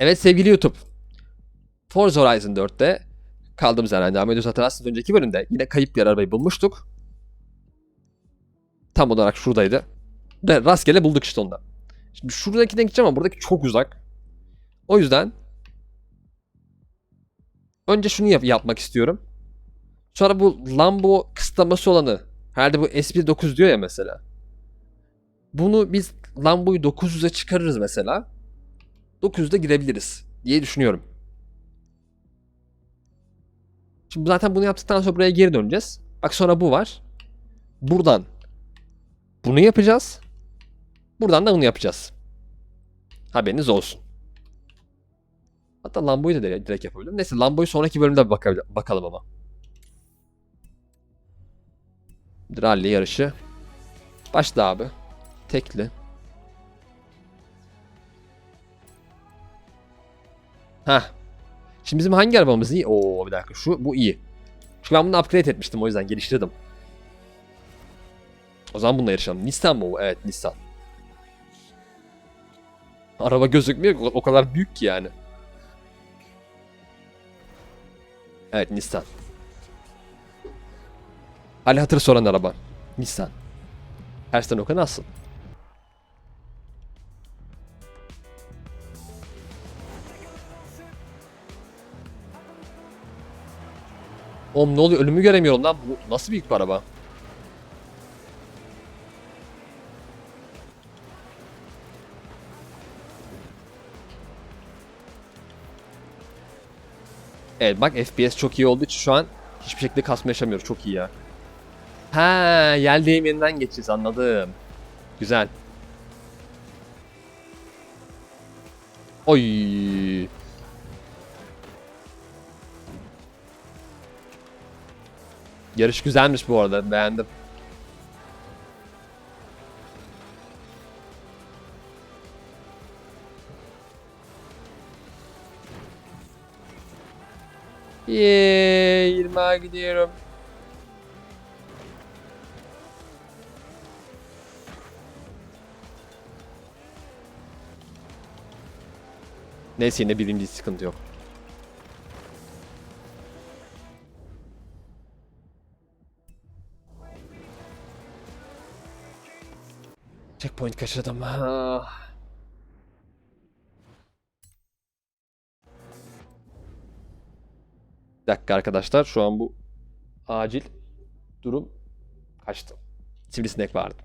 Evet sevgili YouTube. Forza Horizon 4'te kaldığımız yerden devam ediyoruz. Hatırlarsınız önceki bölümde yine kayıp bir arabayı bulmuştuk. Tam olarak şuradaydı. Ve rastgele bulduk işte onu. Şimdi şuradakine gideceğim ama buradaki çok uzak. O yüzden önce şunu yap- yapmak istiyorum. Sonra bu Lambo kısıtlaması olanı herhalde bu SP9 diyor ya mesela. Bunu biz Lambo'yu 900'e çıkarırız mesela. 900'de girebiliriz diye düşünüyorum. Şimdi zaten bunu yaptıktan sonra buraya geri döneceğiz. Bak sonra bu var. Buradan bunu yapacağız. Buradan da bunu yapacağız. Haberiniz olsun. Hatta Lambo'yu da direkt, yapabilirim. Neyse Lambo'yu sonraki bölümde baka- bakalım ama. Rally yarışı. Başla abi. Tekli. Heh. Şimdi bizim hangi arabamız iyi? Oo bir dakika şu bu iyi. Çünkü ben bunu upgrade etmiştim o yüzden geliştirdim. O zaman bununla yarışalım. Nissan mı bu? Evet Nissan. Araba gözükmüyor o kadar büyük ki yani. Evet Nissan. Hali hatır soran araba. Nissan. Ersten Okan nasıl? Oğlum ne oluyor? Ölümü göremiyorum lan. Bu nasıl büyük bir araba? Evet bak FPS çok iyi olduğu için şu an hiçbir şekilde kasma yaşamıyoruz. Çok iyi ya. Ha, yel değmeninden geçeceğiz anladım. Güzel. Oy. Yarış güzelmiş bu arada. Beğendim. Yeee 20'a gidiyorum. Neyse yine birinci sıkıntı yok. Checkpoint kaçırdım. Ah. Bir dakika arkadaşlar şu an bu acil durum kaçtı. Sivrisinek vardı.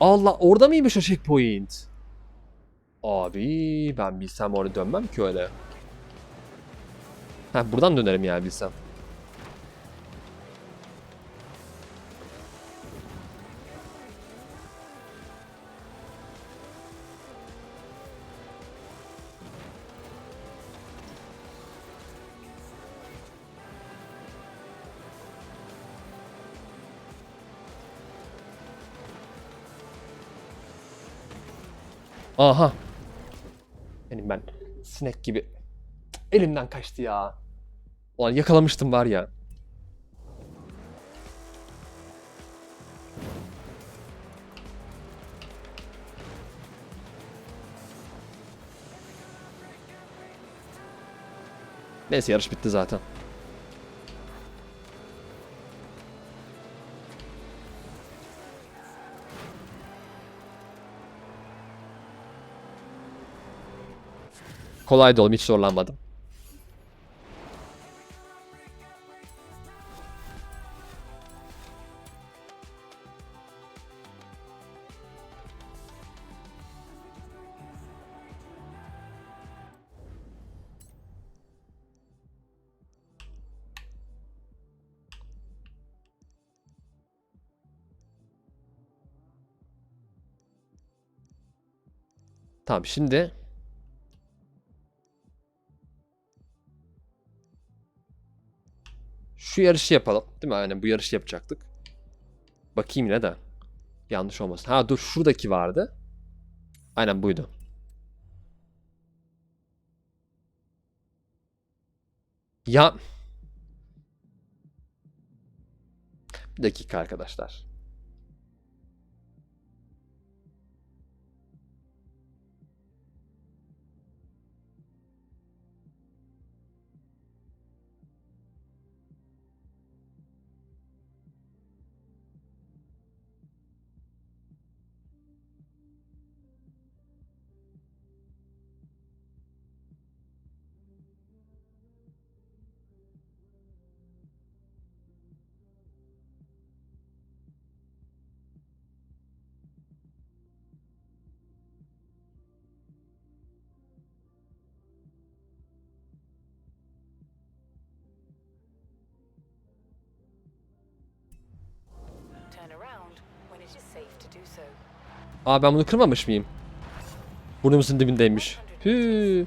Allah orada mıymış o checkpoint? Abi ben bilsem oraya dönmem ki öyle. Ha buradan dönerim yani bilsem. Aha. Benim ben sinek gibi elimden kaçtı ya. Ulan yakalamıştım var ya. Neyse yarış bitti zaten. Kolaydı oğlum hiç zorlanmadım. Tamam şimdi şu yarışı yapalım. Değil mi? Aynen bu yarışı yapacaktık. Bakayım yine de. Yanlış olmasın. Ha dur şuradaki vardı. Aynen buydu. Ya Bir dakika arkadaşlar. Aa ben bunu kırmamış mıyım? Burnumuzun dibindeymiş. Hü.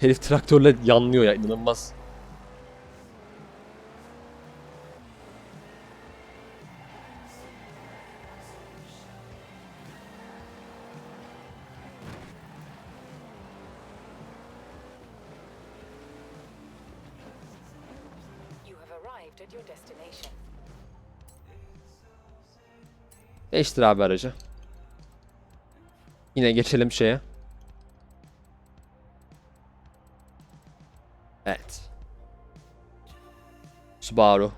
Herif traktörle yanlıyor ya inanılmaz. Arrived at your destination. Değiştir abi aracı. Yine geçelim şeye. Evet. Subaru.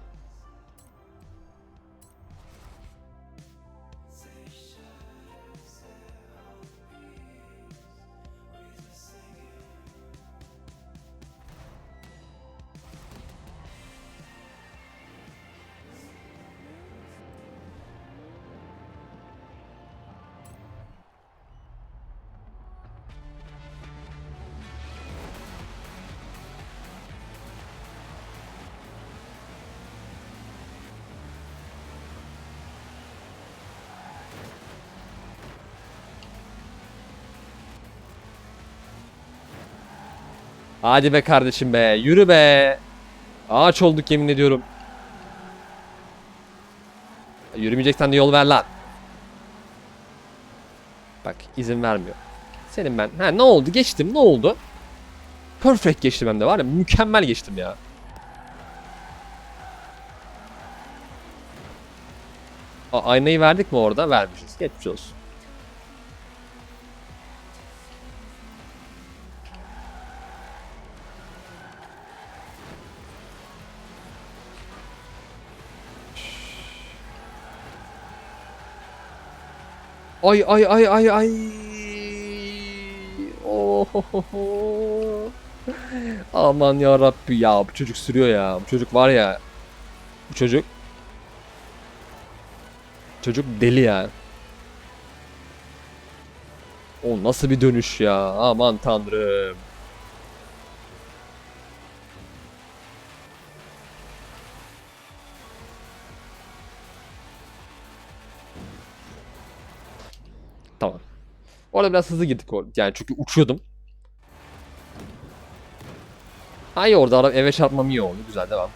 Hadi be kardeşim be. Yürü be. Ağaç olduk yemin ediyorum. Yürümeyeceksen de yol ver lan. Bak izin vermiyor. Senin ben. Ha ne oldu? Geçtim. Ne oldu? Perfect geçtim hem de var ya. Mükemmel geçtim ya. A aynayı verdik mi orada? Vermişiz. Geçmiş olsun. Ay ay ay ay ay. Oh. Aman ya Rabbi ya bu çocuk sürüyor ya. Bu çocuk var ya. Bu çocuk Çocuk deli ya. O nasıl bir dönüş ya. Aman tanrım. Orada biraz hızlı gittik or- yani çünkü uçuyordum. Hayır orada eve çarpmam iyi oldu. Güzel devam.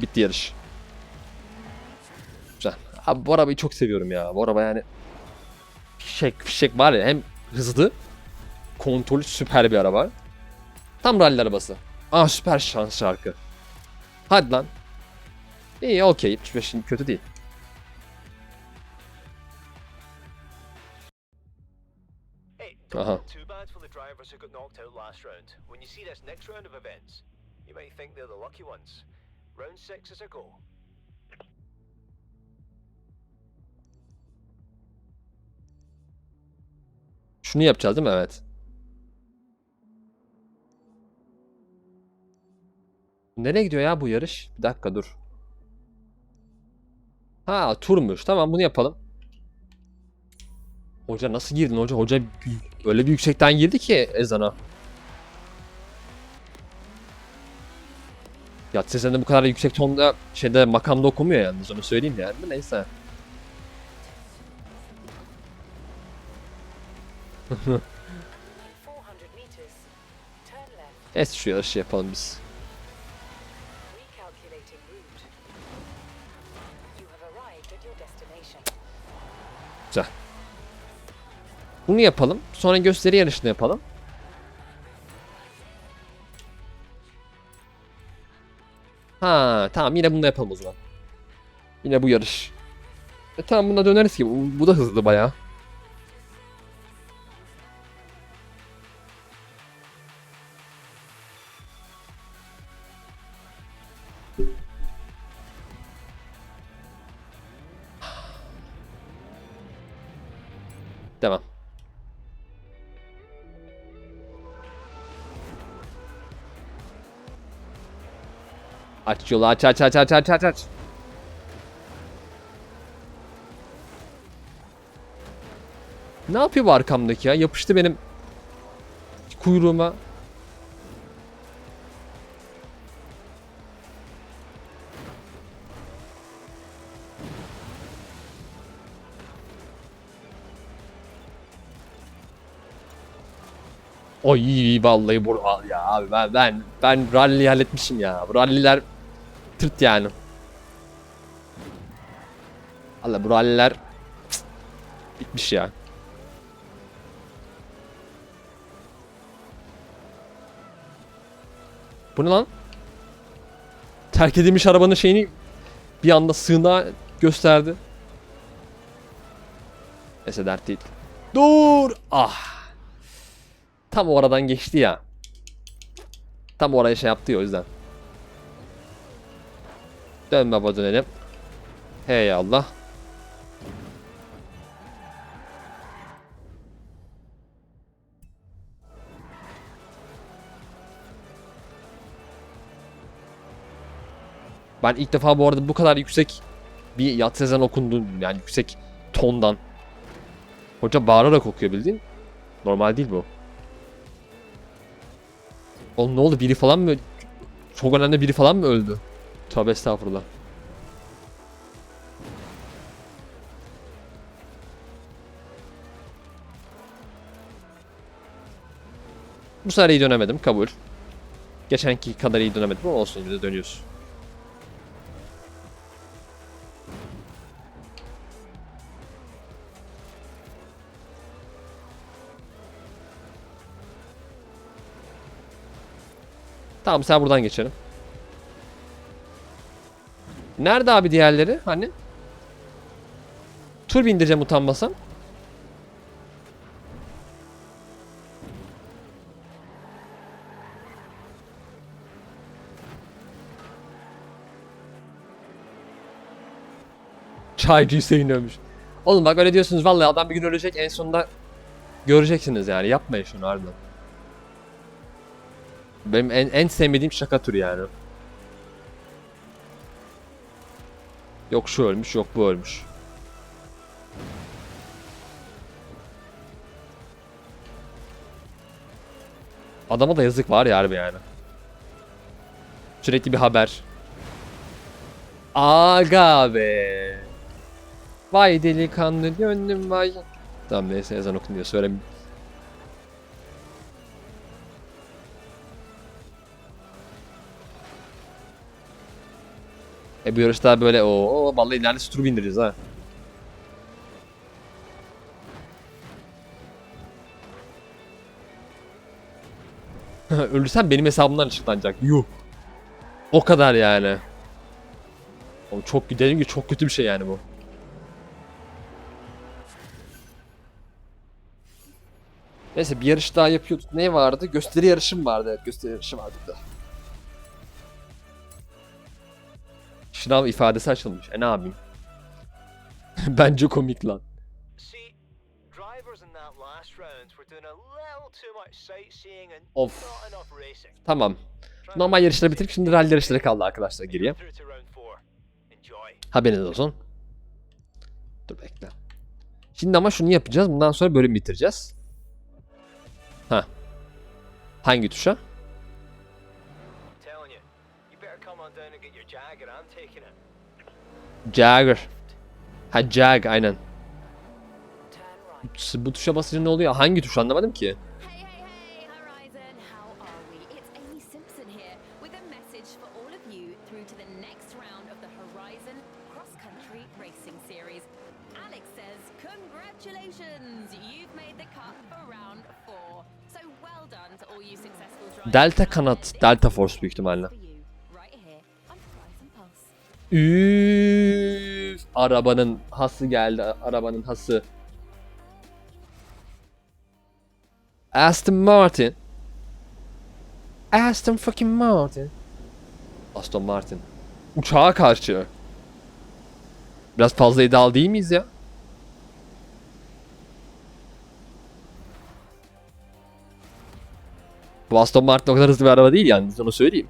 Bitti yarış. Güzel. Abi bu arabayı çok seviyorum ya. Bu araba yani fişek fişek var ya hem hızlı kontrolü süper bir araba. Tam rally arabası. Aa süper şans şarkı. Hadi lan. İyi okey 75 şimdi kötü değil. Hey, Round six is a go. Şunu yapacağız değil mi? Evet. Nereye gidiyor ya bu yarış? Bir dakika dur. Ha turmuş. Tamam bunu yapalım. Hoca nasıl girdin hoca? Hoca öyle bir yüksekten girdi ki ezana. Ya sesinde bu kadar yüksek tonda şeyde makamda okumuyor yalnız onu söyleyeyim yani. Neyse. 400 meters. Turn left. Es şu yarışı yapalım biz. Güzel. Bunu yapalım. Sonra gösteri yarışını yapalım. Ha tamam yine bunu da yapalım o zaman. Yine bu yarış. E tamam buna döneriz ki. Bu, bu da hızlı bayağı. Aç yolu aç aç aç aç aç aç aç. Ne yapıyor bu arkamdaki ya? Yapıştı benim kuyruğuma. Oy vallahi bu ya abi ben ben ben rally halletmişim ya. Bu ralliler tırt yani. Allah bu ralliler bitmiş ya. Bu ne lan? Terk edilmiş arabanın şeyini bir anda sığınağa gösterdi. Neyse dert değil. Dur! Ah! Tam o aradan geçti ya. Tam oraya şey yaptı ya o yüzden. Dön baba dönelim. Hey Allah. Ben ilk defa bu arada bu kadar yüksek bir yat sezen okundu yani yüksek tondan. Hoca bağırarak okuyor bildiğin. Normal değil bu. Oğlum ne oldu biri falan mı çok önemli biri falan mı öldü? Tövbe estağfurullah. Bu sefer iyi dönemedim kabul. Geçenki kadar iyi dönemedim ama olsun yine dönüyoruz. Tamam sen buradan geçelim. Nerede abi diğerleri? Hani? Tur bindireceğim utanmasam. Çaycı Hüseyin ölmüş. Oğlum bak öyle diyorsunuz vallahi adam bir gün ölecek en sonunda göreceksiniz yani yapmayın şunu harbiden. Benim en, en sevmediğim şaka türü yani. Yok şu ölmüş, yok bu ölmüş. Adama da yazık var ya harbi yani. Sürekli bir haber. Aga be. Vay delikanlı gönlüm vay. Tamam neyse ezan okunuyor söylemeyeyim. E bu yarışta böyle o vallahi neredeyse tur bindireceğiz ha. Ölürsem benim hesabımdan açıklanacak. Yuh. O kadar yani. Oğlum çok dediğim gibi çok kötü bir şey yani bu. Neyse bir yarış daha yapıyorduk. Ne vardı? Gösteri yarışım vardı. Evet gösteri yarışı vardı da. Şınav ifadesi açılmış. E ne yapayım? Bence komik lan. Of. Tamam. Normal yarışları bitirip şimdi rally yarışları kaldı arkadaşlar geriye. Haberiniz olsun. Dur bekle. Şimdi ama şunu yapacağız. Bundan sonra bölüm bitireceğiz. Ha. Hangi tuşa? Jagger. Ha Jag aynen. Bu tuşa basınca ne oluyor? Hangi tuş anlamadım ki. Delta kanat, Delta Force büyük ihtimalle. Üf, arabanın hası geldi. Arabanın hası. Aston Martin. Aston fucking Martin. Aston Martin. Uçağa karşı. Biraz fazla iddialı değil miyiz ya? Bu Aston Martin o kadar hızlı bir araba değil yani onu söyleyeyim.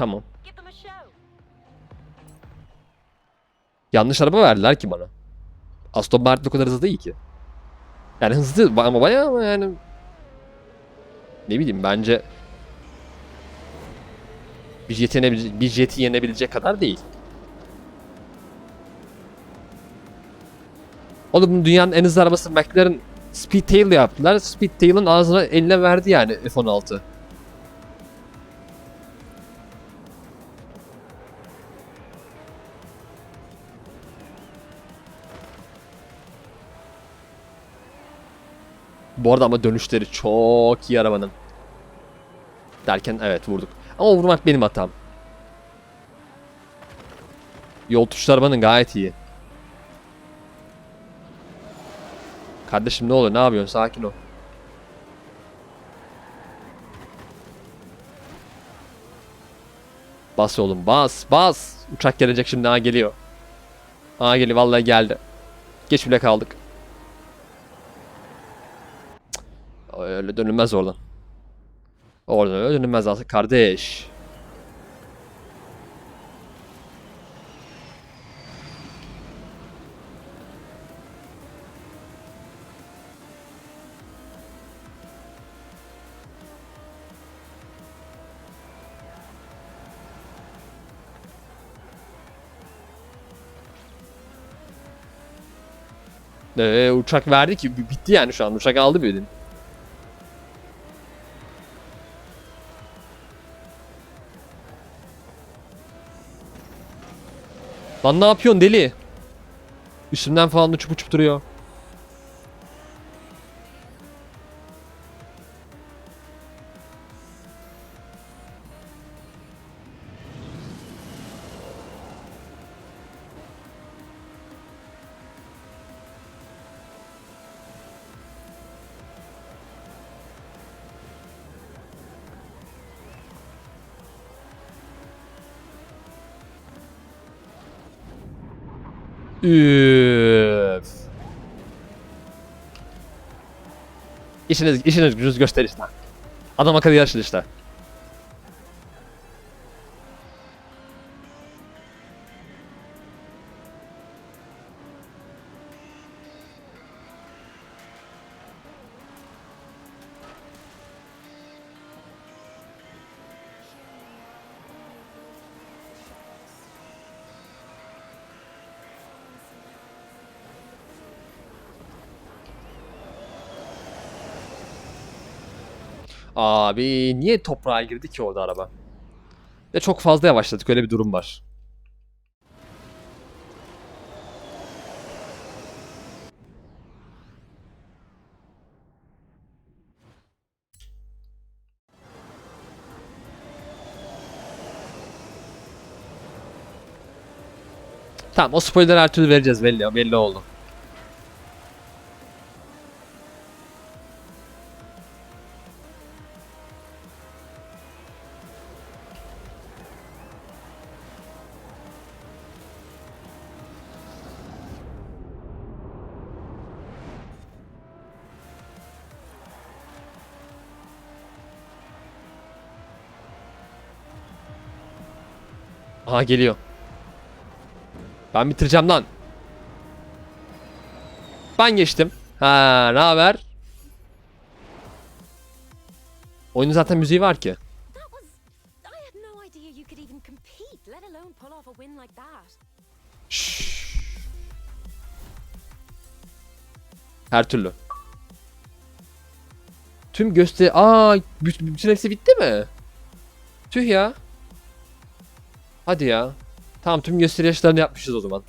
Tamam. Yanlış araba verdiler ki bana. Aston Martin o kadar hızlı değil ki. Yani hızlı ama bayağı ama yani ne bileyim bence bir jeti yenebilecek, bir jeti yenebilecek kadar değil. Oğlum dünyanın en hızlı arabası McLaren Speedtail yaptılar. Speedtail'ın ağzına eline verdi yani F16. Bu arada ama dönüşleri çok iyi arabanın. Derken evet vurduk. Ama vurmak benim hatam. Yol tuşu arabanın gayet iyi. Kardeşim ne oluyor? Ne yapıyorsun? Sakin ol. Bas oğlum bas bas. Uçak gelecek şimdi. Ha geliyor. Ha geliyor vallahi geldi. Geç bile kaldık. Öyle dönülmez oradan. Oradan öyle dönülmez aslında kardeş. Ee, uçak verdi ki bitti yani şu an uçak aldı bir Lan ne yapıyorsun deli? Üstümden falan uçup uçup duruyor. Üf. İşiniz, işiniz gücünüz göster işte. Adam akıllı yarışın işte. Abi niye toprağa girdi ki orada araba? Ve çok fazla yavaşladık öyle bir durum var. Tamam o spoiler her türlü vereceğiz belli, belli oldu. Aha geliyor. Ben bitireceğim lan. Ben geçtim. Ha, ne haber? Oyunun zaten müziği var ki. Şşş. Her türlü. Tüm gösteri... Aa, bütün hepsi bitti mi? Tüh ya. Hadi ya. Tamam tüm gösteri yarışlarını yapmışız o zaman.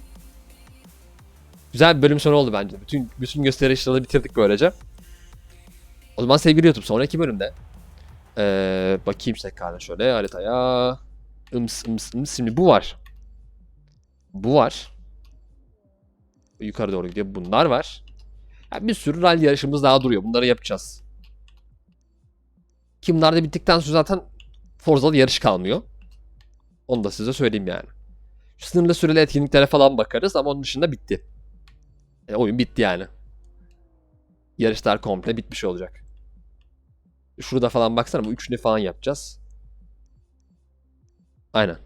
Güzel bir bölüm sonu oldu bence. Bütün bütün gösteri yarışlarını bitirdik böylece. O zaman sevgili YouTube sonraki bölümde ee, bakayım tekrardan şöyle haritaya. Ims ıms ıms. Şimdi bu var. Bu var. Yukarı doğru gidiyor. Bunlar var. Yani bir sürü rally yarışımız daha duruyor. Bunları yapacağız. Ki bunlar da bittikten sonra zaten Forza'da yarış kalmıyor. Onu da size söyleyeyim yani. Sınırlı süreli etkinliklere falan bakarız ama onun dışında bitti. E, oyun bitti yani. Yarışlar komple bitmiş olacak. Şurada falan baksana bu üçünü falan yapacağız. Aynen.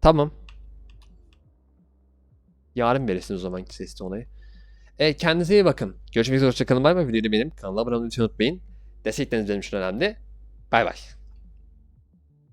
Tamam. Yarın verirsiniz o zaman sesli onayı. E, kendinize iyi bakın. Görüşmek üzere. Hoşçakalın. Bay bay. Videoyu benim. Kanala abone olmayı unutmayın. Destekleriniz benim için önemli. Bay bay.